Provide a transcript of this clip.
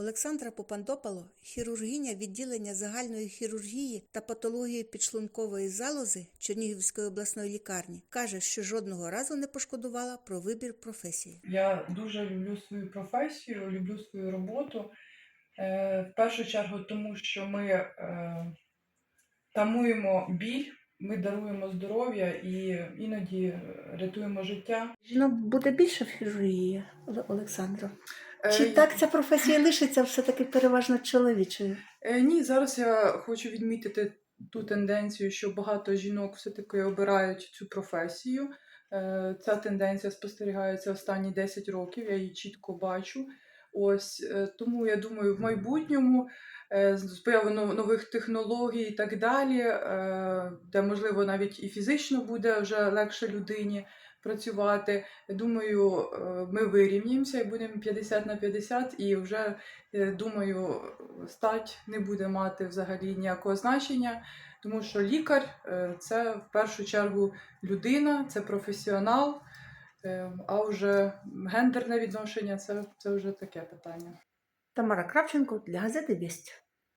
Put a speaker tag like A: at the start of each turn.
A: Олександра Попандопало, хірургиня відділення загальної хірургії та патології підшлункової залози Чернігівської обласної лікарні, каже, що жодного разу не пошкодувала про вибір професії.
B: Я дуже люблю свою професію, люблю свою роботу. Е, В першу чергу, тому що ми е, тамуємо біль, ми даруємо здоров'я і іноді е, рятуємо життя.
C: Жінок буде більше в хірургії, Оле- Олександро?
B: Е,
C: Чи так ця професія лишиться все-таки переважно чоловічою?
B: Е, Ні, зараз я хочу відмітити ту тенденцію, що багато жінок все-таки обирають цю професію. Е, Ця тенденція спостерігається останні 10 років, я її чітко бачу. Ось е, тому я думаю, в майбутньому е, з появою нових технологій і так далі, е, де можливо навіть і фізично буде вже легше людині працювати. Я думаю, ми вирівнюємося і будемо 50 на 50, і вже думаю, стать не буде мати взагалі ніякого значення, тому що лікар це в першу чергу людина, це професіонал. Е, А вже гендерне відношення це, це вже таке питання.
C: Тамара Кравченко для газети Вість.